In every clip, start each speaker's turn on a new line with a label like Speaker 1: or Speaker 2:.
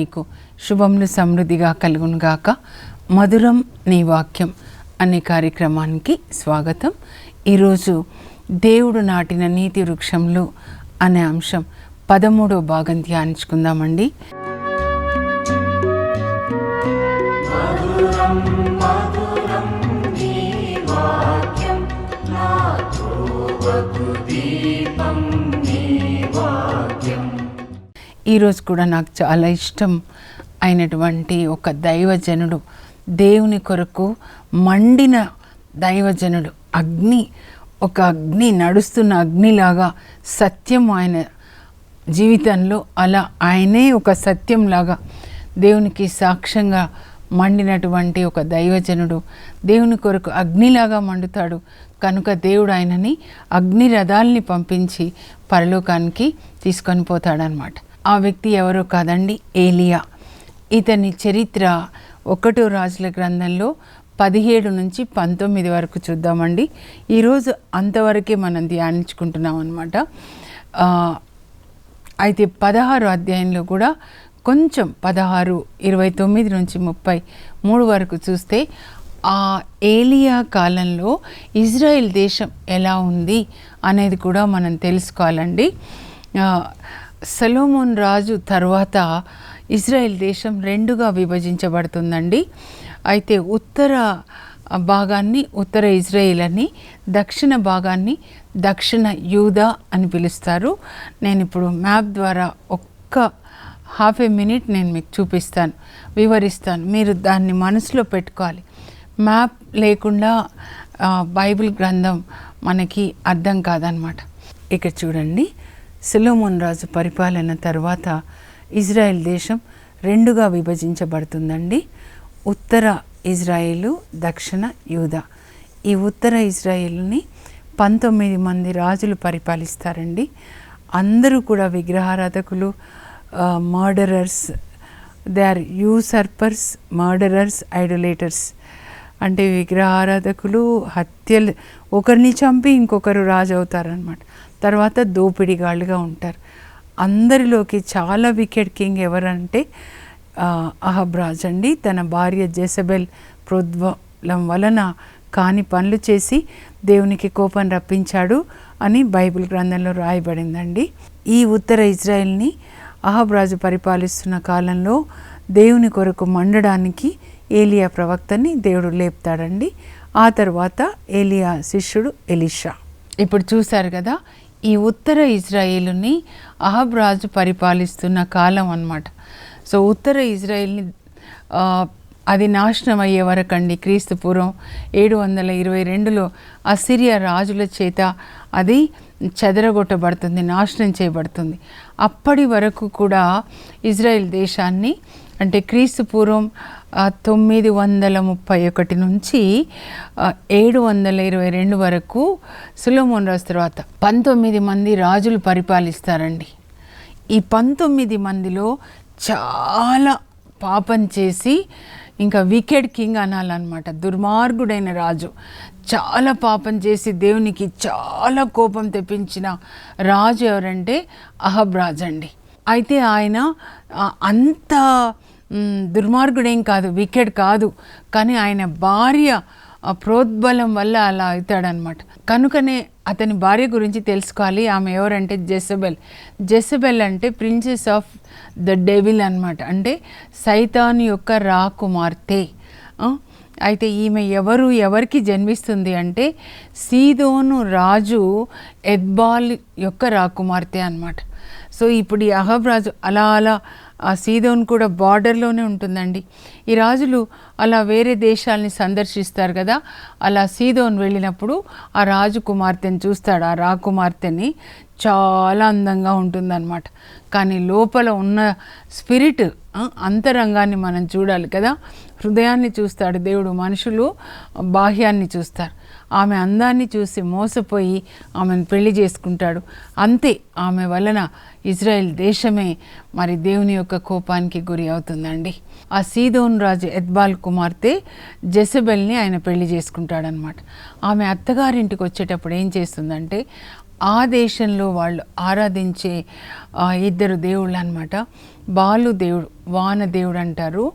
Speaker 1: మీకు శుభములు సమృద్ధిగా కలుగునుగాక. మధురం నీ వాక్యం అనే కార్యక్రమానికి స్వాగతం. ఈరోజు దేవుడు నాటిన నీతి వృక్షంలో అనే అంశం పదమూడో భాగం ధ్యానించుకుందామండి. ఈరోజు కూడా నాకు చాలా ఇష్టం అయినటువంటి ఒక దైవజనుడు దేవుని కొరకు మండిన దైవజనుడు అగ్ని ఒక అగ్ని నడుస్తున్న అగ్నిలాగా సత్యం ఆయన జీవితంలో అలా ఆయనే ఒక సత్యంలాగా దేవునికి సాక్ష్యంగా మండినటువంటి ఒక దైవజనుడు దేవుని కొరకు అగ్నిలాగా మండుతాడు. కనుక దేవుడు ఆయనని అగ్ని రథాల్ని పంపించి పరలోకానికి తీసుకొని పోతాడనమాట ఆ వ్యక్తి ఎవరో కాదండి ఏలియా. ఇతని చరిత్ర ఒకటో రాజుల గ్రంథంలో పదిహేడు నుంచి పంతొమ్మిది వరకు చూద్దామండి. ఈరోజు అంతవరకే మనం ధ్యానించుకుంటున్నాం అనమాట అయితే పదహారు అధ్యాయంలో కూడా కొంచెం పదహారు ఇరవై తొమ్మిది నుంచి ముప్పై మూడు వరకు చూస్తే ఆ ఏలియా కాలంలో ఇజ్రాయెల్ దేశం ఎలా ఉంది అనేది కూడా మనం తెలుసుకోవాలండి. సలోమోన్ రాజు తర్వాత ఇజ్రాయెల్ దేశం రెండుగా విభజించబడుతుందండి. అయితే ఉత్తర భాగాన్ని ఉత్తర ఇజ్రాయిల్ అని దక్షిణ భాగాన్ని దక్షిణ యూదా అని పిలుస్తారు. నేను ఇప్పుడు మ్యాప్ ద్వారా ఒక్క హాఫ్ ఏ మినిట్ నేను మీకు చూపిస్తాను వివరిస్తాను. మీరు దాన్ని మనసులో పెట్టుకోవాలి. మ్యాప్ లేకుండా బైబిల్ గ్రంథం మనకి అర్థం కాదనమాట. ఇక్కడ చూడండి. సెలోమోన్ రాజు పరిపాలన తర్వాత ఇజ్రాయెల్ దేశం రెండుగా విభజించబడుతుందండి. ఉత్తర ఇజ్రాయేలు దక్షిణ యూదా. ఈ ఉత్తర ఇజ్రాయేల్ని పంతొమ్మిది మంది రాజులు పరిపాలిస్తారండి. అందరూ కూడా విగ్రహారాధకులు murderers they are usurpers murderers idolaters. అంటే విగ్రహారాధకులు హత్యలు ఒకరిని చంపి ఇంకొకరు రాజు అవుతారనమాట తర్వాత దోపిడిగాళ్ళుగా ఉంటారు. అందరిలోకి చాలా వికెట్ కింగ్ ఎవరంటే ఆ, అహబ్ రాజ్ అండి. తన భార్య జెసబెల్ ప్రోద్బలం వలన కాని పనులు చేసి దేవునికి కోపం రప్పించాడు అని బైబిల్ గ్రంథంలో రాయబడిందండి. ఈ ఉత్తర ఇజ్రాయెల్ని అహబ్ రాజు పరిపాలిస్తున్న కాలంలో దేవుని కొరకు మండడానికి ఏలియా ప్రవక్తని దేవుడు లేపుతాడండి. ఆ తర్వాత ఏలియా శిష్యుడు ఎలిషా. ఇప్పుడు చూశారు కదా ఈ ఉత్తర ఇజ్రాయేలుని అహబ్ రాజు పరిపాలిస్తున్న కాలం అన్నమాట. సో ఉత్తర ఇజ్రాయేల్ని అది నాశనం అయ్యే వరకండి క్రీస్తు పూర్వం ఏడు వందల ఇరవై రెండులో అసిరియా రాజుల చేత అది చెదరగొట్టబడుతుంది నాశనం చేయబడుతుంది. అప్పటి వరకు కూడా ఇజ్రాయెల్ దేశాన్ని అంటే క్రీస్తు పూర్వం తొమ్మిది వందల ముప్పై ఒకటి నుంచి ఏడు వందల ఇరవై రెండు వరకు సులోమోన్ రాజు తర్వాత పంతొమ్మిది మంది రాజులు పరిపాలిస్తారండి. ఈ పంతొమ్మిది మందిలో చాలా పాపం చేసి ఇంకా వికెడ్ కింగ్ అనాలన్నమాట. దుర్మార్గుడైన రాజు. చాలా పాపం చేసి దేవునికి చాలా కోపం తెప్పించిన రాజు ఎవరంటే అహబ్ రాజు అండి. అయితే ఆయన అంత దుర్మార్గుడేం కాదు వికెడ్ కాదు. కానీ ఆయన భార్య ప్రోద్బలం వల్ల అలా అవుతాడనమాట కనుకనే అతని భార్య గురించి తెలుసుకోవాలి. ఆమె ఎవరంటే జెసబెల్. జెసబెల్ అంటే ప్రిన్సెస్ ఆఫ్ ద డెవిల్ అనమాట అంటే సైతాన్ యొక్క రాకుమార్తె. అయితే ఈమె ఎవరు ఎవరికి జన్మిస్తుంది అంటే సీదోను రాజు ఎద్బాల్ యొక్క రాకుమార్తె అన్నమాట. సో ఇప్పుడు ఈ అహబ్ రాజు అలా అలా ఆ సీదోన్ కూడా బార్డర్లోనే ఉంటుందండి. ఈ రాజులు అలా వేరే దేశాలని సందర్శిస్తారు కదా అలా సీదోన్ వెళ్ళినప్పుడు ఆ రాజు కుమార్తెని చూస్తాడు ఆ రాకుమార్తెని చాలా అందంగా ఉంటుందన్నమాట. కానీ లోపల ఉన్న స్పిరిట్ అంతరంగాన్ని మనం చూడాలి కదా. హృదయాన్ని చూస్తాడు దేవుడు మనుషులు బాహ్యాన్ని చూస్తారు. ఆమె అందాన్ని చూసి మోసపోయి ఆమెను పెళ్ళి చేసుకుంటాడు. అంతే ఆమె వలన ఇజ్రాయెల్ దేశమే మరి దేవుని యొక్క కోపానికి గురి అవుతుందండి. ఆ సీదోన్ రాజు ఎద్బాల్ కుమార్తె జెసబెల్ని ఆయన పెళ్ళి చేసుకుంటాడనమాట ఆమె అత్తగారింటికి వచ్చేటప్పుడు ఏం చేస్తుందంటే ఆ దేశంలో వాళ్ళు ఆరాధించే ఇద్దరు దేవుళ్ళు అనమాట బాలు దేవుడు వాన దేవుడు అంటారు.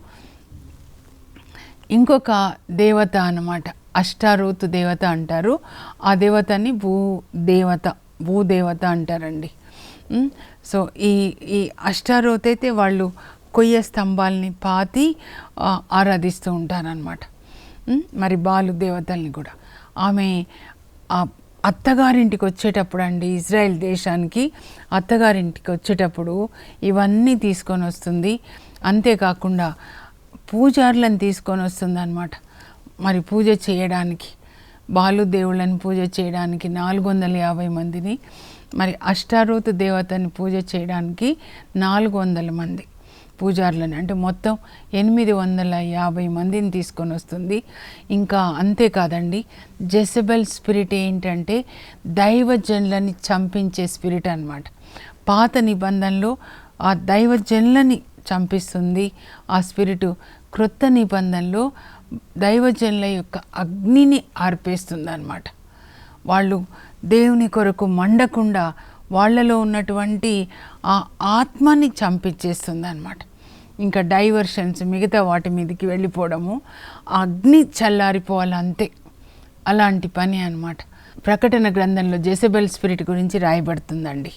Speaker 1: ఇంకొక దేవత అనమాట అష్టారోతు దేవత అంటారు. ఆ దేవతని భూ దేవత భూదేవత అంటారండి. సో ఈ ఈ అష్టారోత్ అయితే వాళ్ళు కొయ్య స్తంభాలని పాతి ఆరాధిస్తూ ఉంటారనమాట మరి బాలు దేవతల్ని కూడా. ఆమె ఆ అత్తగారింటికి వచ్చేటప్పుడు అండి ఇజ్రాయెల్ దేశానికి అత్తగారింటికి వచ్చేటప్పుడు ఇవన్నీ తీసుకొని వస్తుంది. అంతేకాకుండా పూజారులను తీసుకొని వస్తుంది అనమాట మరి పూజ చేయడానికి బాలు దేవుళ్ళని పూజ చేయడానికి నాలుగు వందల యాభై మందిని మరి అష్టారూత దేవతని పూజ చేయడానికి నాలుగు వందల మంది పూజారులని. అంటే మొత్తం ఎనిమిది వందల యాభై మందిని తీసుకొని వస్తుంది. ఇంకా అంతేకాదండి జెసబెల్ స్పిరిట్ ఏంటంటే దైవజనులని చంపించే స్పిరిట్ అన్నమాట. పాత నిబంధనలో ఆ దైవజనులని చంపిస్తుంది ఆ స్పిరిటు. క్రొత్త నిబంధనలో దైవజనుల యొక్క అగ్నిని ఆర్పేస్తుంది అన్నమాట వాళ్ళు దేవుని కొరకు మండకుండా వాళ్ళలో ఉన్నటువంటి ఆ ఆత్మని చంపించేస్తుంది అనమాట ఇంకా డైవర్షన్స్ మిగతా వాటి మీదకి వెళ్ళిపోవడము అగ్ని చల్లారిపోవాలంతే. అలాంటి పని అనమాట ప్రకటన గ్రంథంలో జెసబెల్ స్పిరిట్ గురించి రాయబడుతుందండి.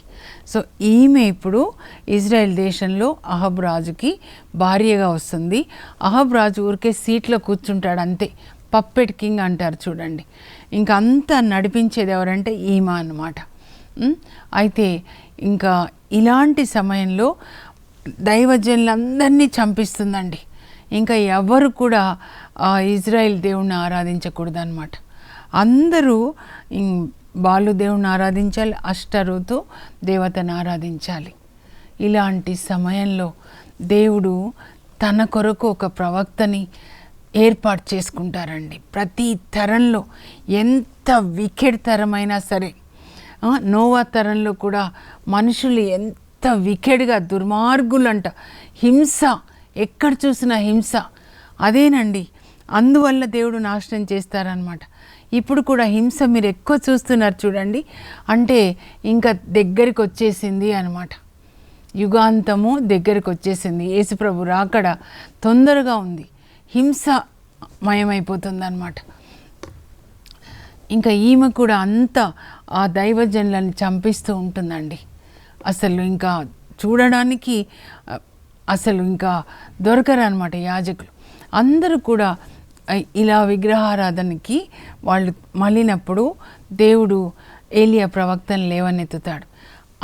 Speaker 1: సో ఈమె ఇప్పుడు ఇజ్రాయెల్ దేశంలో అహబ్ రాజుకి భార్యగా వస్తుంది. అహబ్ రాజు ఊరికే సీట్లో కూర్చుంటాడు అంతే. పప్పెట్ కింగ్ అంటారు చూడండి. ఇంకా అంతా నడిపించేది ఎవరంటే ఈమె అనమాట అయితే ఇంకా ఇలాంటి సమయంలో దైవజనులందరినీ చంపిస్తుందండి. ఇంకా ఎవరు కూడా ఇజ్రాయిల్ ఇజ్రాయెల్ దేవుణ్ణి ఆరాధించకూడదు అనమాట అందరూ బాలుదేవుని బాలు ఆరాధించాలి అష్టరుతు దేవతను ఆరాధించాలి. ఇలాంటి సమయంలో దేవుడు తన కొరకు ఒక ప్రవక్తని ఏర్పాటు చేసుకుంటారండి. ప్రతి తరంలో ఎంత వికెడ్ తరమైనా సరే నోవా తరంలో కూడా మనుషులు ఎంత వికెడ్గా దుర్మార్గులంట. హింస ఎక్కడ చూసినా హింస. అదేనండి అందువల్ల దేవుడు నాశనం చేస్తారనమాట ఇప్పుడు కూడా హింస మీరు ఎక్కువ చూస్తున్నారు చూడండి. అంటే ఇంకా దగ్గరికి వచ్చేసింది అనమాట యుగాంతము దగ్గరికి వచ్చేసింది. యేసుప్రభు రాకడ తొందరగా ఉంది. హింస మయమైపోతుంది అనమాట ఇంకా ఈమె కూడా అంత ఆ దైవజనులను చంపిస్తూ ఉంటుందండి. అసలు ఇంకా చూడడానికి అసలు ఇంకా దొరకరు అనమాట యాజకులు. అందరూ కూడా ఇలా విగ్రహారాధనకి వాళ్ళు మళ్ళినప్పుడు దేవుడు ఏలియా ప్రవక్తను లేవనెత్తుతాడు.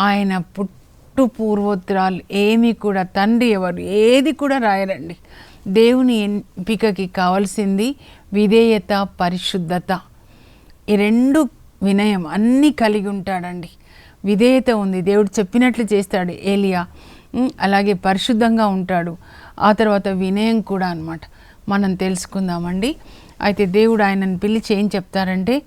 Speaker 1: ఆయన పుట్టు పూర్వోత్తరాలు ఏమీ కూడా తండ్రి ఎవరు ఏది కూడా రాయరండి. దేవుని ఎంపికకి కావాల్సింది విధేయత పరిశుద్ధత. ఈ రెండు వినయం అన్నీ కలిగి ఉంటాడండి. విధేయత ఉంది. దేవుడు చెప్పినట్లు చేస్తాడు ఏలియా. అలాగే పరిశుద్ధంగా ఉంటాడు. ఆ తర్వాత వినయం కూడా అనమాట మనం తెలుసుకుందామండి. అయితే దేవుడు ఆయనను పిలిచి ఏం చెప్తారంటే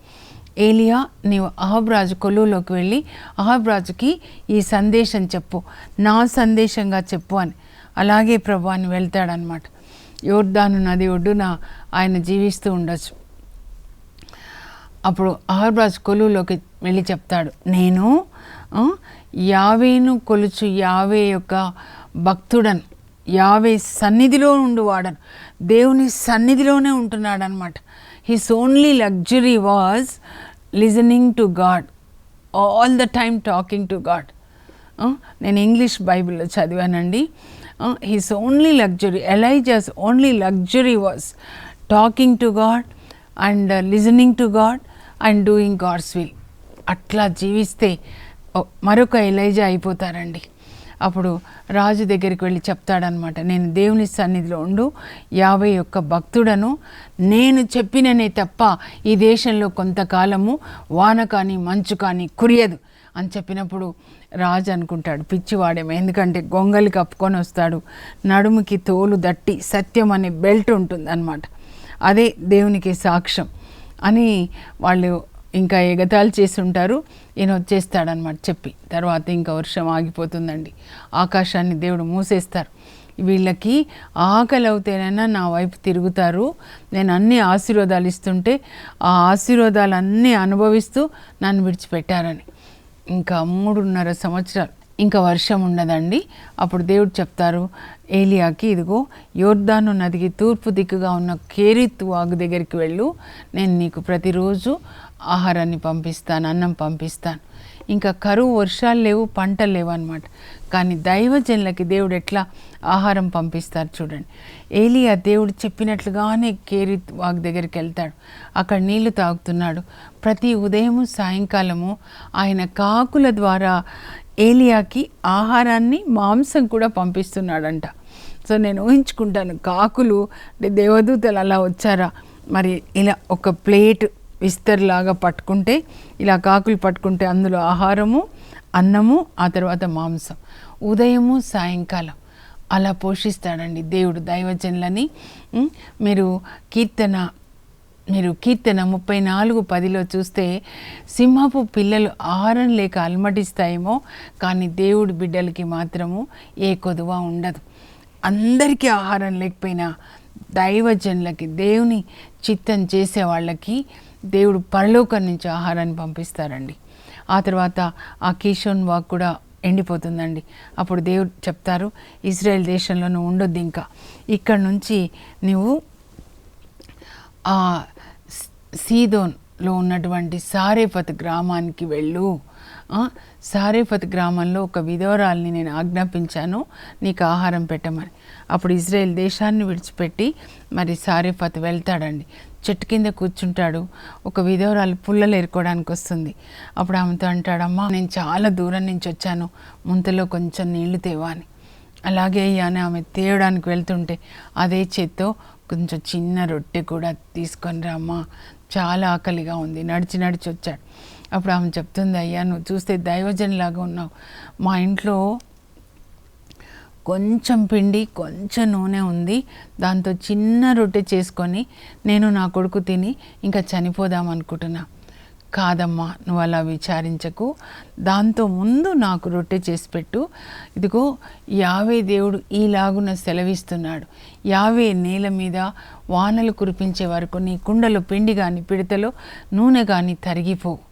Speaker 1: ఏలియా నీవు అహబ్రాజు కొలువులోకి వెళ్ళి అహబ్రాజుకి ఈ సందేశం చెప్పు నా సందేశంగా చెప్పు అని. అలాగే ప్రభు అని వెళ్తాడనమాట యోర్ధాను నది ఒడ్డున ఆయన జీవిస్తూ ఉండొచ్చు. అప్పుడు అహబ్రాజు కొలువులోకి వెళ్ళి చెప్తాడు నేను యావేను కొలుచు యావే యొక్క భక్తుడను యావే సన్నిధిలో ఉండువాడను దేవుని సన్నిధిలోనే ఉంటున్నాడు అనమాట his only luxury was listening to God all the time talking to God నేను ఇంగ్లీష్ బైబిల్లో చదివానండి. His only luxury Elijah's only luxury was talking to God and listening to God and doing God's will అట్లా జీవిస్తే మరొక Elijah అయిపోతారండి. అప్పుడు రాజు దగ్గరికి వెళ్ళి చెప్తాడనమాట నేను దేవుని సన్నిధిలో ఉండు యాభై ఒక్క భక్తుడను. నేను చెప్పిననే తప్ప ఈ దేశంలో కొంతకాలము వాన కానీ మంచు కానీ కురియదు. అని చెప్పినప్పుడు రాజు అనుకుంటాడు పిచ్చివాడేమో ఎందుకంటే గొంగలి కప్పుకొని వస్తాడు నడుముకి తోలు దట్టి సత్యం అనే బెల్ట్ ఉంటుంది అనమాట అదే దేవునికి సాక్ష్యం. అని వాళ్ళు ఇంకా ఎగతాళి చేసి ఉంటారు ఈయన వచ్చేస్తాడనమాట చెప్పి. తర్వాత ఇంకా వర్షం ఆగిపోతుందండి. ఆకాశాన్ని దేవుడు మూసేస్తారు. వీళ్ళకి ఆకలి అవుతేనైనా నా వైపు తిరుగుతారు. నేను అన్ని ఆశీర్వాదాలు ఇస్తుంటే ఆ ఆశీర్వాదాలన్నీ అనుభవిస్తూ నన్ను విడిచిపెట్టారని. ఇంకా మూడున్నర సంవత్సరాలు. ఇంకా వర్షం ఉండదండి. అప్పుడు దేవుడు చెప్తారు ఏలియాకి ఇదిగో యోర్ధాను నదికి తూర్పు దిక్కుగా ఉన్న కేరిత్ వాగు దగ్గరికి వెళ్ళు. నేను నీకు ప్రతిరోజు ఆహారాన్ని పంపిస్తాను అన్నం పంపిస్తాను. ఇంకా కరువు వర్షాలు లేవు పంటలు లేవు అనమాట కానీ దైవజనులకి దేవుడు ఎట్లా ఆహారం పంపిస్తారు చూడండి. ఏలియా దేవుడు చెప్పినట్లుగానే కేరి వాగ్ దగ్గరికి వెళ్తాడు. అక్కడ నీళ్ళు తాగుతున్నాడు. ప్రతి ఉదయము సాయంకాలము ఆయన కాకుల ద్వారా ఏలియాకి ఆహారాన్ని మాంసం కూడా పంపిస్తున్నాడంట. సో నేను ఊహించుకుంటాను కాకులు అంటే దేవదూతలు అలా వచ్చారా? మరి ఇలా ఒక ప్లేట్ విస్తర్లాగా పట్టుకుంటే ఇలా కాకులు పట్టుకుంటే అందులో ఆహారము అన్నము ఆ తర్వాత మాంసం. ఉదయము సాయంకాలం. అలా పోషిస్తాడండి దేవుడు దైవజనులని. మీరు కీర్తన మీరు కీర్తన ముప్పై నాలుగు పదిలో చూస్తే సింహపు పిల్లలు ఆహారం లేక అలమటిస్తాయేమో కానీ దేవుడు బిడ్డలకి మాత్రము ఏ కొదువ ఉండదు. అందరికీ ఆహారం లేకపోయినా దైవజనులకి దేవుని చిత్తం చేసే వాళ్ళకి దేవుడు పరలోకం నుంచి ఆహారాన్ని పంపిస్తారండి. ఆ తర్వాత ఆ కీషోన్ వాక్ కూడా ఎండిపోతుందండి. అప్పుడు దేవుడు చెప్తారు ఇజ్రాయెల్ దేశంలోనూ ఉండొద్దు ఇంకా. ఇక్కడ నుంచి నువ్వు ఆ సీదోన్లో ఉన్నటువంటి సారేపత్ గ్రామానికి వెళ్ళు. సారేఫత్ గ్రామంలో ఒక విధవరాల్ని నేను ఆజ్ఞాపించాను. నీకు ఆహారం పెట్టమని. అప్పుడు ఇజ్రాయెల్ దేశాన్ని విడిచిపెట్టి మరి సారేఫత్ వెళ్తాడండి. చెట్టు కింద కూర్చుంటాడు. ఒక విధవరాలు పుల్లలు ఏరుకోవడానికి వస్తుంది. అప్పుడు ఆమెతో అంటాడమ్మా నేను చాలా దూరం నుంచి వచ్చాను. ముంతలో కొంచెం నీళ్ళు తేవా అని అలాగే అని ఆమె తేయడానికి వెళ్తుంటే అదే చేత్తో కొంచెం చిన్న రొట్టె కూడా తీసుకొని రామ్మా. చాలా ఆకలిగా ఉంది. నడిచి నడిచి వచ్చాడు. అప్పుడు ఆమె చెప్తుంది అయ్యా నువ్వు చూస్తే దైవజన్లాగా ఉన్నావు. మా ఇంట్లో కొంచెం పిండి కొంచెం నూనె ఉంది. దాంతో చిన్న రొట్టె చేసుకొని నేను నా కొడుకు తిని ఇంకా చనిపోదాం అనుకుంటున్నా. కాదమ్మా నువ్వు అలా విచారించకు. దాంతో ముందు నాకు రొట్టె చేసి పెట్టు. ఇదిగో యావే దేవుడు ఈలాగున సెలవిస్తున్నాడు. యావే నేల మీద వానలు కురిపించే వరకు నీ కుండలో పిండి కానీ పిడతలో నూనె కానీ తరిగిపోవు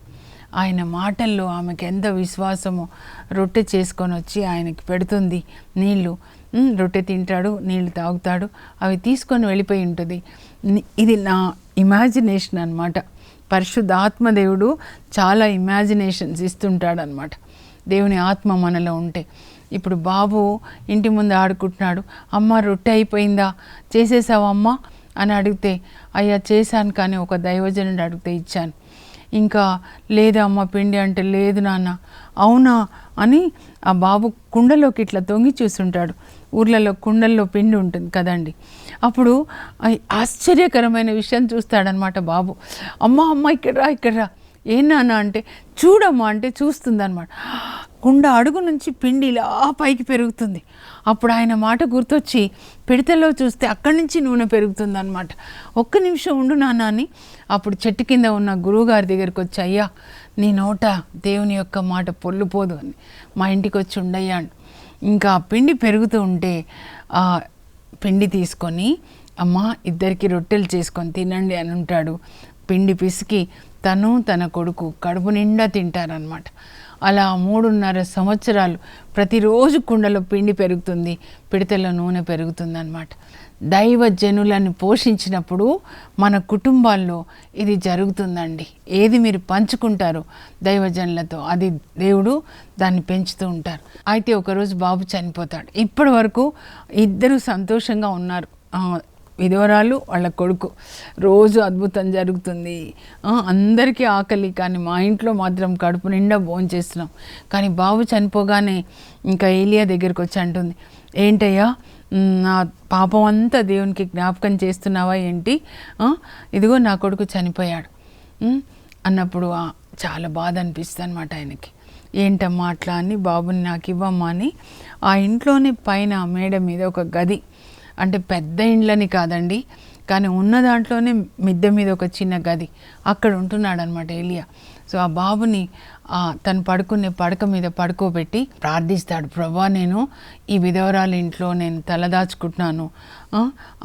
Speaker 1: ఆయన మాటల్లో ఆమెకు ఎంత విశ్వాసమో రొట్టె చేసుకొని వచ్చి ఆయనకి పెడుతుంది. నీళ్ళు. రొట్టె తింటాడు నీళ్ళు తాగుతాడు అవి తీసుకొని వెళ్ళిపోయి ఉంటుంది. ఇది నా ఇమాజినేషన్ అనమాట పరిశుద్ధాత్మదేవుడు చాలా ఇమాజినేషన్స్ ఇస్తుంటాడు అనమాట దేవుని ఆత్మ మనలో ఉంటే. ఇప్పుడు బాబు ఇంటి ముందు ఆడుకుంటున్నాడు. అమ్మ రొట్టె అయిపోయిందా? చేసేసావమ్మా అని అడిగితే అయ్యా చేశాను కానీ ఒక దైవజనుడు అడిగితే ఇచ్చాను. ఇంకా లేదా అమ్మ పిండి అంటే లేదు నాన్న అవునా అని ఆ బాబు కుండలోకి ఇట్లా తొంగి చూస్తుంటాడు. ఊర్లలో కుండల్లో పిండి ఉంటుంది కదండి. అప్పుడు ఆశ్చర్యకరమైన విషయం చూస్తాడనమాట బాబు. అమ్మ అమ్మ ఇక్కడ రా ఇక్కడ రా ఏం నాన్న అంటే చూడమ్మా అంటే చూస్తుందన్నమాట. కుండ అడుగు నుంచి పిండి ఇలా పైకి పెరుగుతుంది. అప్పుడు ఆయన మాట గుర్తొచ్చి పిడతలో చూస్తే అక్కడి నుంచి నూనె పెరుగుతుంది అనమాట ఒక్క నిమిషం ఉండు నాన్న అని అప్పుడు చెట్టు కింద ఉన్న గురువుగారి దగ్గరికి వచ్చి అయ్యా నీ నోట దేవుని యొక్క మాట పొల్లుపోదు అని. మా ఇంటికి వచ్చి ఉండయ్యా ఇంకా పిండి పెరుగుతూ ఉంటే ఆ పిండి తీసుకొని అమ్మ ఇద్దరికి రొట్టెలు చేసుకొని తినండి అని ఉంటాడు పిండి పిసికి తను తన కొడుకు కడుపు నిండా తింటారనమాట అలా మూడున్నర సంవత్సరాలు ప్రతిరోజు కుండలో పిండి పెరుగుతుంది పిడతల నూనె పెరుగుతుంది అనమాట దైవ జనులను పోషించినప్పుడు మన కుటుంబాల్లో ఇది జరుగుతుందండి. ఏది మీరు పంచుకుంటారో దైవజనులతో అది దేవుడు దాన్ని పెంచుతూ ఉంటారు. అయితే ఒకరోజు బాబు చనిపోతాడు. ఇప్పటి వరకు ఇద్దరు సంతోషంగా ఉన్నారు. విధవరాలు వాళ్ళ కొడుకు. రోజు అద్భుతం జరుగుతుంది. అందరికీ ఆకలి కానీ మా ఇంట్లో మాత్రం కడుపు నిండా భోజనం చేస్తున్నాం. కానీ బాబు చనిపోగానే ఇంకా ఏలియా దగ్గరికి వచ్చి అంటుంది ఏంటయ్యా నా పాపం అంతా దేవునికి జ్ఞాపకం చేస్తున్నావా ఏంటి? ఇదిగో నా కొడుకు చనిపోయాడు. అన్నప్పుడు చాలా బాధ అనిపిస్తుంది అనమాట ఆయనకి. ఏంటమ్మా అట్లా? అని బాబుని నాకు ఇవ్వమ్మా అని ఆ ఇంట్లోనే పైన మేడ మీద ఒక గది అంటే పెద్ద ఇండ్లని కాదండి. కానీ ఉన్న దాంట్లోనే మిద్దె మీద ఒక చిన్న గది అక్కడ ఉంటున్నాడు అనమాట ఏలియా. సో ఆ బాబుని తను పడుకునే పడక మీద పడుకోబెట్టి ప్రార్థిస్తాడు ప్రభా నేను ఈ విధవరాల ఇంట్లో నేను తలదాచుకుంటున్నాను.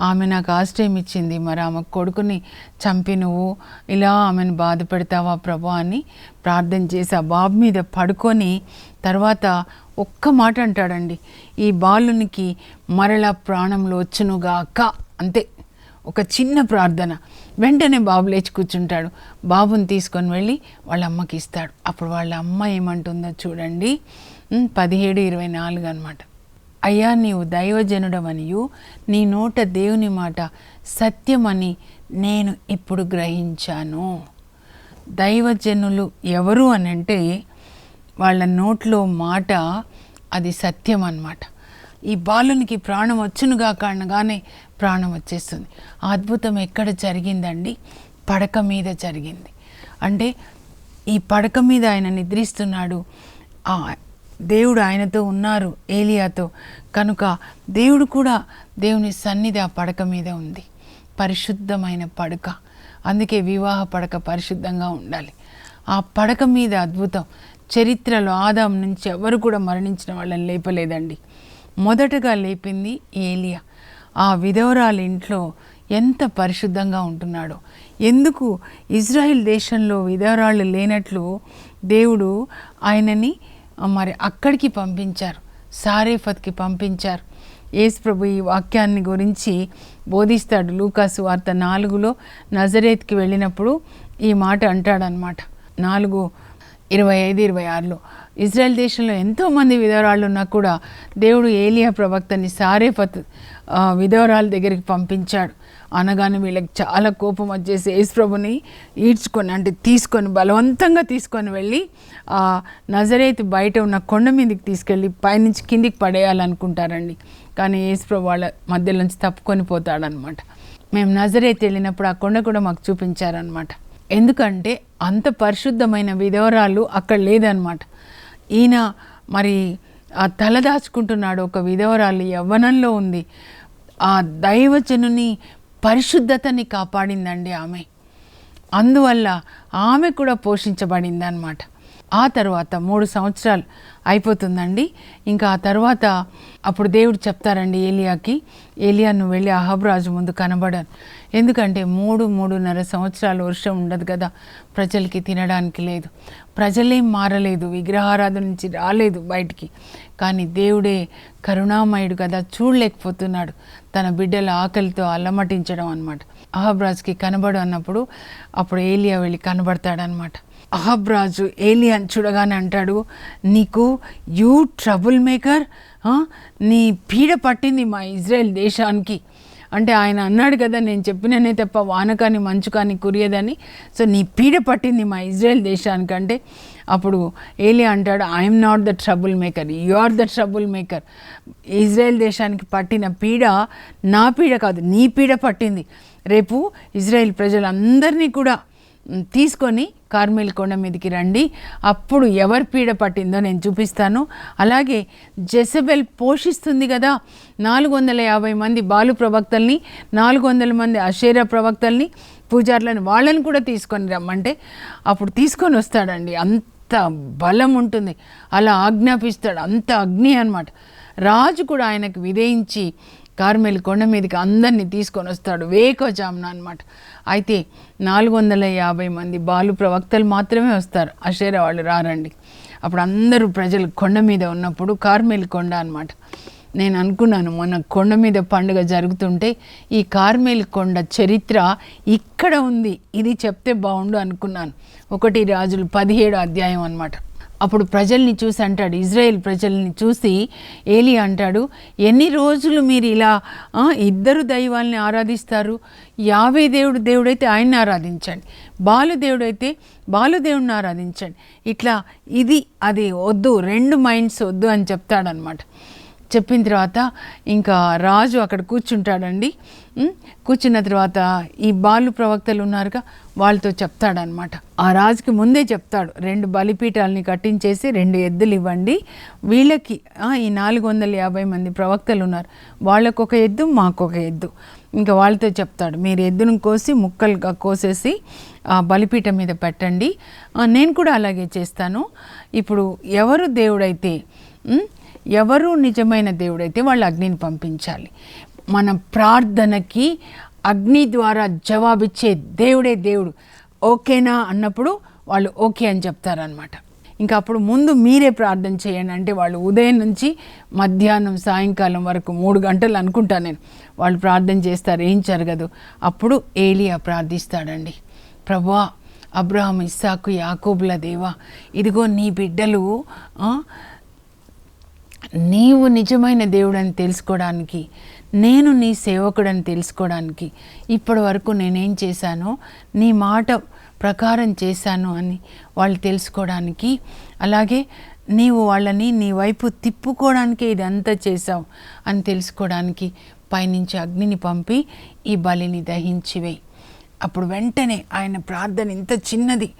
Speaker 1: ఆమె నాకు ఆశ్రయం ఇచ్చింది మరి ఆమె కొడుకుని చంపి నువ్వు ఇలా ఆమెను బాధ పెడతావా ప్రభా అని ప్రార్థన చేసి ఆ బాబు మీద పడుకొని తర్వాత ఒక్క మాట అంటాడండి ఈ బాలునికి మరలా ప్రాణంలో వచ్చునుగాక అంతే ఒక చిన్న ప్రార్థన. వెంటనే బాబు లేచి కూర్చుంటాడు. బాబుని తీసుకొని వెళ్ళి వాళ్ళ అమ్మకి ఇస్తాడు. అప్పుడు వాళ్ళ అమ్మ ఏమంటుందో చూడండి. పదిహేడు ఇరవై నాలుగు అనమాట అయ్యా నీవు దైవజనుడవనియు నీ నోట దేవుని మాట సత్యమని నేను ఇప్పుడు గ్రహించాను. దైవజనులు ఎవరు అని అంటే వాళ్ళ నోట్లో మాట అది సత్యం అన్నమాట. ఈ బాలునికి ప్రాణం వచ్చునుగా కానగానే ప్రాణం వచ్చేస్తుంది. అద్భుతం ఎక్కడ జరిగిందండి? పడక మీద జరిగింది. అంటే ఈ పడక మీద ఆయన నిద్రిస్తున్నాడు. ఆ దేవుడు ఆయనతో ఉన్నారు ఏలియాతో. కనుక దేవుడు కూడా దేవుని సన్నిధి ఆ పడక మీద ఉంది. పరిశుద్ధమైన పడక. అందుకే వివాహ పడక పరిశుద్ధంగా ఉండాలి. ఆ పడక మీద అద్భుతం. చరిత్రలో ఆదాం నుంచి ఎవరు కూడా మరణించిన వాళ్ళని లేపలేదండి. మొదటగా లేపింది ఏలియా. ఆ విధవరాల ఇంట్లో ఎంత పరిశుద్ధంగా ఉంటున్నాడో. ఎందుకు ఇజ్రాయిల్ దేశంలో విధవరాళ్ళు లేనట్లు దేవుడు ఆయనని మరి అక్కడికి పంపించారు సారేఫత్కి పంపించారు. యేసుప్రభు ఈ వాక్యాన్ని గురించి బోధిస్తాడు లూకాసు వార్త నాలుగులో నజరేత్కి వెళ్ళినప్పుడు ఈ మాట అంటాడనమాట నాలుగు ఇరవై ఐదు ఇరవై ఆరులో. ఇజ్రాయెల్ దేశంలో ఎంతోమంది విధవరాళ్ళు ఉన్నా కూడా దేవుడు ఏలియా ప్రవక్తని సారేఫత్ ఆ, విధవరాల దగ్గరికి పంపించాడు. అనగానే వీళ్ళకి చాలా కోపం వచ్చేసి యేసుప్రభుని ఈడ్చుకొని అంటే తీసుకొని బలవంతంగా తీసుకొని వెళ్ళి ఆ నజరేత్ బయట ఉన్న కొండ మీదకి తీసుకెళ్ళి పైనుంచి కిందికి పడేయాలనుకుంటారండి. కానీ యేసుప్రభు వాళ్ళ మధ్యలోంచి తప్పుకొని పోతాడనమాట మేము నజరేత్ వెళ్ళినప్పుడు ఆ కొండ కూడా మాకు చూపించారనమాట ఎందుకంటే అంత పరిశుద్ధమైన విధవరాలు అక్కడ లేదనమాట ఈయన మరి ఆ తల దాచుకుంటున్నాడు ఒక విధవరాలు యవ్వనంలో ఉంది. ఆ దైవజనుని పరిశుద్ధతని కాపాడిందండి ఆమె. అందువల్ల ఆమె కూడా పోషించబడింది అనమాట ఆ తర్వాత మూడు సంవత్సరాలు అయిపోతుందండి. ఇంకా ఆ తర్వాత అప్పుడు దేవుడు చెప్తారండి ఏలియాకి ఏలియా నువ్వు వెళ్ళి అహబ్రాజు ముందు కనబడాను. ఎందుకంటే మూడు మూడున్నర సంవత్సరాలు వర్షం ఉండదు కదా ప్రజలకి తినడానికి లేదు. ప్రజలేం మారలేదు విగ్రహారాధన నుంచి రాలేదు బయటికి. కానీ దేవుడే కరుణామయుడు కదా చూడలేకపోతున్నాడు. తన బిడ్డల ఆకలితో అల్లమటించడం అనమాట అహబ్ రాజుకి కనబడు అన్నప్పుడు అప్పుడు ఏలియా వెళ్ళి కనబడతాడనమాట అహబ్రాజు రాజు అని చూడగానే అంటాడు నీకు యూ ట్రబుల్ మేకర్? నీ పీడ పట్టింది మా ఇజ్రాయెల్ దేశానికి. అంటే ఆయన అన్నాడు కదా నేను చెప్పిననే తప్ప వాన కానీ మంచు కానీ కురియదని. సో నీ పీడ పట్టింది మా ఇజ్రాయెల్ దేశానికి. అంటే అప్పుడు ఏలియా అంటాడు I'm not the trouble maker you are the trouble maker Israel దేశానికి పట్టిన పీడ నా పీడ కాదు నీ పీడ పట్టింది. రేపు ఇజ్రాయెల్ ప్రజలందరినీ కూడా తీసుకొని కార్మెల్ కొండ మీదకి రండి. అప్పుడు ఎవరు పీడ పట్టిందో నేను చూపిస్తాను. అలాగే జెసబెల్ పోషిస్తుంది కదా నాలుగు వందల యాభై మంది బాలు ప్రవక్తల్ని నాలుగు వందల మంది అషేరా ప్రవక్తల్ని పూజారులను వాళ్ళని కూడా తీసుకొని రమ్మంటే అప్పుడు తీసుకొని వస్తాడండి. అంత బలం ఉంటుంది. అలా ఆజ్ఞాపిస్తాడు. అంత అగ్ని అనమాట రాజు కూడా ఆయనకు విధేయించి కార్మెల్ కొండ మీదకి అందరినీ తీసుకొని వస్తాడు. వేకోజామున అనమాట అయితే నాలుగు వందల యాభై మంది బాలు ప్రవక్తలు మాత్రమే వస్తారు. అషేర వాళ్ళు రారండి. అప్పుడు అందరూ ప్రజలు కొండ మీద ఉన్నప్పుడు కార్మేల్ కొండ అనమాట నేను అనుకున్నాను మొన్న కొండ మీద పండుగ జరుగుతుంటే ఈ కార్మేల్ కొండ చరిత్ర ఇక్కడ ఉంది ఇది చెప్తే బాగుండు అనుకున్నాను. ఒకటి రాజులు పదిహేడు అధ్యాయం అనమాట అప్పుడు ప్రజల్ని చూసి అంటాడు ఇజ్రాయెల్ ప్రజల్ని చూసి ఏలి అంటాడు ఎన్ని రోజులు మీరు ఇలా ఇద్దరు దైవాల్ని ఆరాధిస్తారు? యావే దేవుడు దేవుడైతే ఆయన్ని ఆరాధించండి. బాలు దేవుడైతే బాలు దేవుడిని ఆరాధించండి. ఇట్లా ఇది అది వద్దు రెండు మైండ్స్ వద్దు అని చెప్తాడనమాట చెప్పిన తర్వాత ఇంకా రాజు అక్కడ కూర్చుంటాడండి. కూర్చున్న తర్వాత ఈ బాలు ప్రవక్తలు ఉన్నారుగా వాళ్ళతో చెప్తాడనమాట ఆ రాజుకి ముందే చెప్తాడు రెండు బలిపీఠాలని కట్టించేసి రెండు ఎద్దులు ఇవ్వండి. వీళ్ళకి ఈ నాలుగు వందల యాభై మంది ప్రవక్తలు ఉన్నారు. వాళ్ళకు ఒక ఎద్దు మాకు ఒక ఎద్దు. ఇంకా వాళ్ళతో చెప్తాడు మీరు ఎద్దును కోసి ముక్కలుగా కోసేసి ఆ బలిపీఠం మీద పెట్టండి. నేను కూడా అలాగే చేస్తాను. ఇప్పుడు ఎవరు దేవుడైతే ఎవరు నిజమైన దేవుడైతే వాళ్ళు అగ్నిని పంపించాలి. మన ప్రార్థనకి అగ్ని ద్వారా జవాబిచ్చే దేవుడే దేవుడు. ఓకేనా అన్నప్పుడు వాళ్ళు ఓకే అని చెప్తారనమాట ఇంకా అప్పుడు ముందు మీరే ప్రార్థన చేయండి. అంటే వాళ్ళు ఉదయం నుంచి మధ్యాహ్నం సాయంకాలం వరకు మూడు గంటలు అనుకుంటా నేను. వాళ్ళు ప్రార్థన చేస్తారు ఏం జరగదు. అప్పుడు ఏలియా ప్రార్థిస్తాడండి. ప్రభా అబ్రహం ఇస్సాకు యాకోబుల దేవా ఇదిగో నీ బిడ్డలు నీవు నిజమైన దేవుడని తెలుసుకోవడానికి నేను నీ సేవకుడని తెలుసుకోవడానికి ఇప్పటి వరకు నేనేం చేశానో నీ మాట ప్రకారం చేశాను అని వాళ్ళు తెలుసుకోవడానికి అలాగే నీవు వాళ్ళని నీ వైపు తిప్పుకోవడానికే ఇదంతా చేశావు అని తెలుసుకోవడానికి పైనుంచి అగ్నిని పంపి ఈ బలిని దహించివేయి అప్పుడు వెంటనే ఆయన ప్రార్థన ఇంత చిన్నది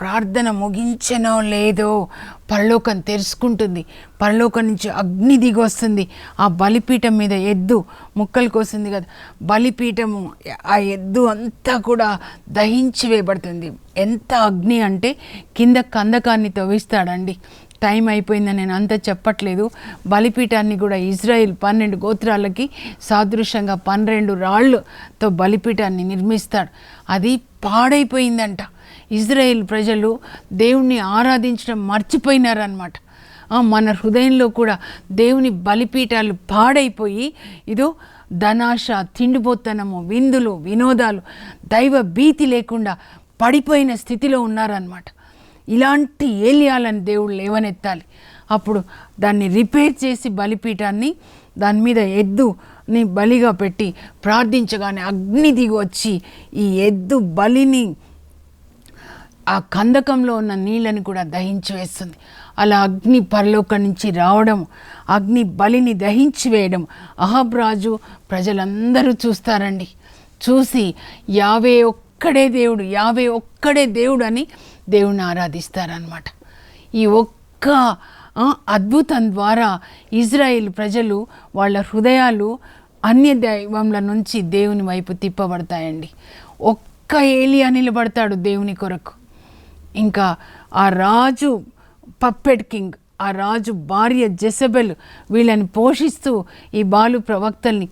Speaker 1: ప్రార్థన ముగించనో లేదో పరలోకం తెరుచుకుంటుంది. పరలోకం నుంచి అగ్ని దిగి వస్తుంది. ఆ బలిపీఠం మీద ఎద్దు ముక్కలు కోసింది కదా. బలిపీఠము ఆ ఎద్దు అంతా కూడా దహించి వేయబడుతుంది. ఎంత అగ్ని అంటే కింద కందకాన్ని తవ్విస్తాడండి టైం అయిపోయిందని నేను అంత చెప్పట్లేదు. బలిపీఠాన్ని కూడా ఇజ్రాయిల్ పన్నెండు గోత్రాలకి సాదృశ్యంగా పన్నెండు రాళ్ళతో బలిపీఠాన్ని నిర్మిస్తాడు. అది పాడైపోయిందంట. ఇజ్రాయిల్ ప్రజలు దేవుణ్ణి ఆరాధించడం మర్చిపోయినారనమాట మన హృదయంలో కూడా దేవుని బలిపీఠాలు పాడైపోయి ఇదో ధనాశ తిండిపోతనము విందులు వినోదాలు దైవ భీతి లేకుండా పడిపోయిన స్థితిలో ఉన్నారనమాట ఇలాంటి ఏలియాలని దేవుడు లేవనెత్తాలి. అప్పుడు దాన్ని రిపేర్ చేసి బలిపీఠాన్ని దాని మీద ఎద్దుని బలిగా పెట్టి ప్రార్థించగానే అగ్ని దిగి వచ్చి ఈ ఎద్దు బలిని ఆ కందకంలో ఉన్న నీళ్ళని కూడా దహించి వేస్తుంది. అలా అగ్ని పరలోకం నుంచి రావడం అగ్ని బలిని దహించి వేయడం అహబ్రాజు ప్రజలందరూ చూస్తారండి. చూసి యావే ఒక్కడే దేవుడు యావే ఒక్కడే దేవుడు అని దేవుణ్ణి ఆరాధిస్తారనమాట ఈ ఒక్క అద్భుతం ద్వారా ఇజ్రాయిల్ ప్రజలు వాళ్ళ హృదయాలు అన్య దైవంల నుంచి దేవుని వైపు తిప్పబడతాయండి. ఒక్క ఏలియా నిలబడతాడు దేవుని కొరకు. ఇంకా ఆ రాజు పప్పెడ్ కింగ్ ఆ రాజు భార్య జెసబెల్ వీళ్ళని పోషిస్తూ ఈ బాలు ప్రవక్తల్ని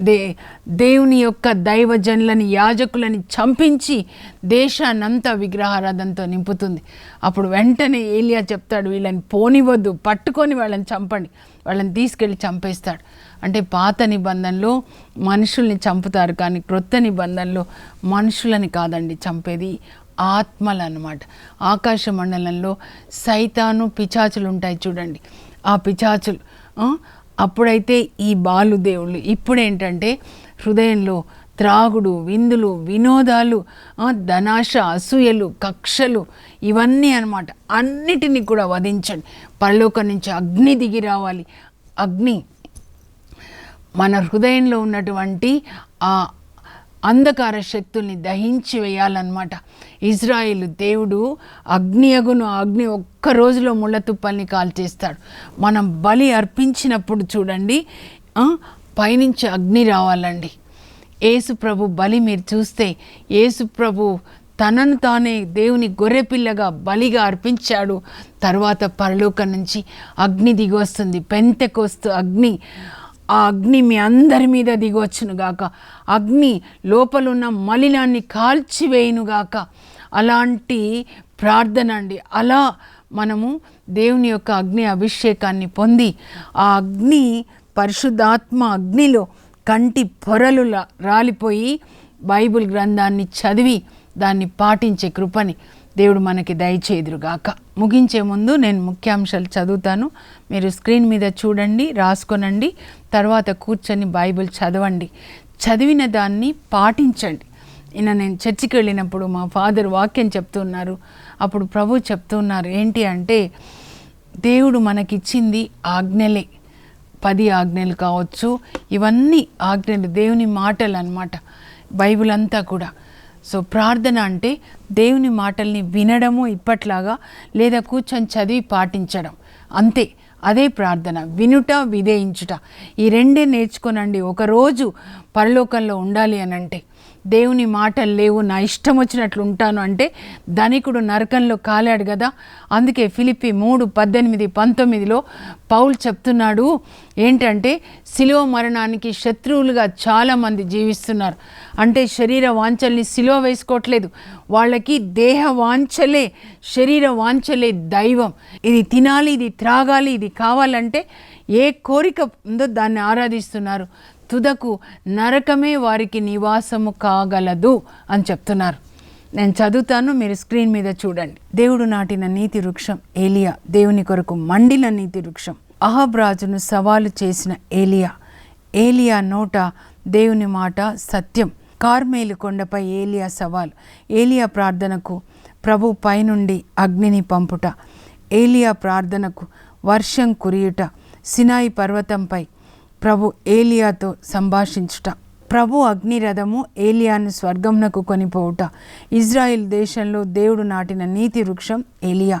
Speaker 1: దే దేవుని యొక్క దైవజనులని యాజకులని చంపించి దేశాన్నంతా విగ్రహారాధనతో నింపుతుంది. అప్పుడు వెంటనే ఏలియా చెప్తాడు వీళ్ళని పోనివద్దు పట్టుకొని వాళ్ళని చంపండి వాళ్ళని తీసుకెళ్ళి చంపేస్తాడు. అంటే పాత నిబంధనలో మనుషుల్ని చంపుతారు కానీ క్రొత్త నిబంధనలో మనుషులని కాదండి చంపేది. ఆత్మలు అనమాట ఆకాశ మండలంలో సైతాను పిచాచులు ఉంటాయి చూడండి. ఆ పిచాచులు అప్పుడైతే ఈ బాలు దేవుళ్ళు ఇప్పుడేంటంటే హృదయంలో త్రాగుడు విందులు వినోదాలు ధనాశ అసూయలు కక్షలు ఇవన్నీ అన్నమాట. అన్నిటినీ కూడా వధించండి. పరలోకం నుంచి అగ్ని దిగి రావాలి. అగ్ని మన హృదయంలో ఉన్నటువంటి ఆ అంధకార శక్తుల్ని దహించి వేయాలన్నమాట. ఇజ్రాయిల్ దేవుడు అగ్ని అగును అగ్ని ఒక్క రోజులో ముళ్ళ తుప్పల్ని కాల్చేస్తాడు. మనం బలి అర్పించినప్పుడు చూడండి పైనుంచి అగ్ని రావాలండి. ఏసుప్రభు బలి మీరు చూస్తే ఏసుప్రభు తనను తానే దేవుని గొర్రెపిల్లగా బలిగా అర్పించాడు. తర్వాత పరలోకం నుంచి అగ్ని దిగి వస్తుంది. పెంతెకొస్తూ అగ్ని ఆ అగ్ని మీ అందరి మీద దిగొచ్చునుగాక అగ్ని లోపలున్న మలినాన్ని కాల్చివేయును గాక. అలాంటి ప్రార్థన అండి. అలా మనము దేవుని యొక్క అగ్ని అభిషేకాన్ని పొంది ఆ అగ్ని పరిశుద్ధాత్మ అగ్నిలో కంటి పొరలు రాలిపోయి బైబిల్ గ్రంథాన్ని చదివి దాన్ని పాటించే కృపని దేవుడు మనకి దయచేదురుగాక ముగించే ముందు నేను ముఖ్యాంశాలు చదువుతాను. మీరు స్క్రీన్ మీద చూడండి రాసుకొనండి తర్వాత కూర్చొని బైబిల్ చదవండి. చదివిన దాన్ని పాటించండి. నిన్న నేను చర్చికి వెళ్ళినప్పుడు మా ఫాదర్ వాక్యం చెప్తున్నారు. అప్పుడు ప్రభు చెప్తున్నారు ఏంటి అంటే దేవుడు మనకిచ్చింది ఆజ్ఞలే. పది ఆజ్ఞలు కావచ్చు. ఇవన్నీ ఆజ్ఞలు దేవుని మాటలు అన్నమాట బైబిల్ అంతా కూడా. సో ప్రార్థన అంటే దేవుని మాటల్ని వినడము ఇప్పట్లాగా లేదా కూర్చొని చదివి పాటించడం. అంతే అదే ప్రార్థన. వినుట విధేయించుట. ఈ రెండే నేర్చుకోనండి. ఒకరోజు పరలోకంలో ఉండాలి అని అంటే దేవుని మాటలు లేవు నా ఇష్టం వచ్చినట్లు ఉంటాను అంటే ధనికుడు నరకంలో కాలాడు కదా. అందుకే ఫిలిపి మూడు పద్దెనిమిది పంతొమ్మిదిలో పౌల్ చెప్తున్నాడు ఏంటంటే శిలువ మరణానికి శత్రువులుగా చాలామంది జీవిస్తున్నారు. అంటే శరీర వాంఛల్ని శిలువ వేసుకోవట్లేదు. వాళ్ళకి దేహ వాంఛలే శరీర వాంఛలే దైవం. ఇది తినాలి ఇది త్రాగాలి ఇది కావాలంటే ఏ కోరిక ఉందో దాన్ని ఆరాధిస్తున్నారు. తుదకు నరకమే వారికి నివాసము కాగలదు అని చెప్తున్నారు. నేను చదువుతాను మీరు స్క్రీన్ మీద చూడండి. దేవుడు నాటిన నీతి వృక్షం ఏలియా దేవుని కొరకు మండిన నీతి వృక్షం. అహబ్రాజును సవాలు చేసిన ఏలియా. ఏలియా నోట దేవుని మాట సత్యం. కార్మేలు కొండపై ఏలియా సవాల్. ఏలియా ప్రార్థనకు ప్రభు పైనుండి అగ్నిని పంపుట. ఏలియా ప్రార్థనకు వర్షం కురియుట. సినాయి పర్వతంపై ప్రభు ఏలియాతో సంభాషించుట. ప్రభు అగ్నిరథము ఏలియాను స్వర్గంనకు కొనిపోవుట. ఇజ్రాయిల్ దేశంలో దేవుడు నాటిన నీతి వృక్షం ఏలియా.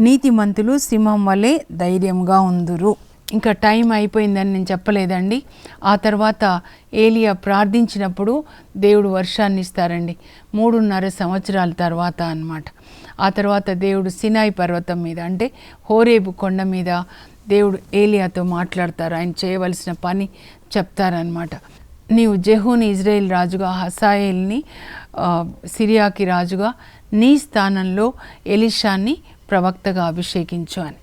Speaker 1: నీతిమంతులు సింహం వలె ధైర్యంగా ఉందురు. ఇంకా టైం అయిపోయిందని నేను చెప్పలేదండి. ఆ తర్వాత ఏలియా ప్రార్థించినప్పుడు దేవుడు వర్షాన్ని ఇస్తారండి. మూడున్నర సంవత్సరాల తర్వాత అన్నమాట. ఆ తర్వాత దేవుడు సినాయి పర్వతం మీద అంటే హోరేబు కొండ మీద దేవుడు ఏలియాతో మాట్లాడతారు. ఆయన చేయవలసిన పని చెప్తారనమాట నీవు జెహూని ఇజ్రాయెల్ రాజుగా హసాయేల్ని సిరియాకి రాజుగా నీ స్థానంలో ఎలిషాన్ని ప్రవక్తగా అభిషేకించు అని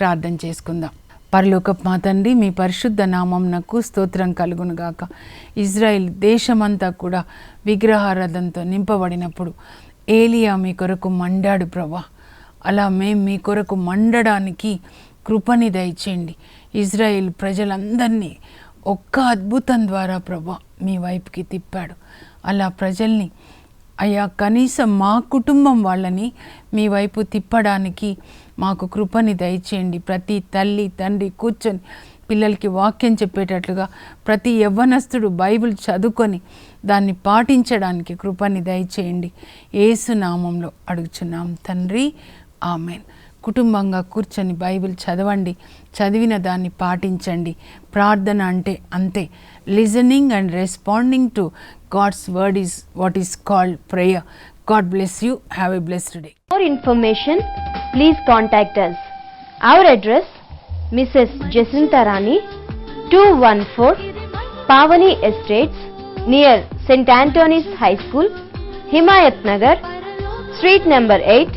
Speaker 1: ప్రార్థన చేసుకుందాం. పరలోక మా తండ్రి మీ పరిశుద్ధ నామంనకు స్తోత్రం కలుగునుగాక ఇజ్రాయిల్ దేశమంతా కూడా విగ్రహారాధనతో నింపబడినప్పుడు ఏలియా మీ కొరకు మండాడు ప్రభా. అలా మేము మీ కొరకు మండడానికి కృపని దయచేయండి. ఇజ్రాయిల్ ప్రజలందరినీ ఒక్క అద్భుతం ద్వారా ప్రభా మీ వైపుకి తిప్పాడు. అలా ప్రజల్ని అయ్యా కనీసం మా కుటుంబం వాళ్ళని మీ వైపు తిప్పడానికి మాకు కృపని దయచేయండి. ప్రతి తల్లి తండ్రి కూర్చొని పిల్లలకి వాక్యం చెప్పేటట్లుగా ప్రతి యవ్వనస్తుడు బైబిల్ చదువుకొని దాన్ని పాటించడానికి కృపని దయచేయండి. ఏసు నామంలో అడుగుచున్నాం తండ్రి. ఆమెన్. కుటుంబంగా కూర్చొని బైబిల్ చదవండి చదివిన దాన్ని పాటించండి. ప్రార్థన అంటే అంతే. Listening and responding to God's word is what is called prayer God bless you have a blessed day
Speaker 2: for information please contact us our address Mrs Jacinta Rani two one four Pavani estates near Saint Antony's high school Himayat Nagar street
Speaker 3: number eight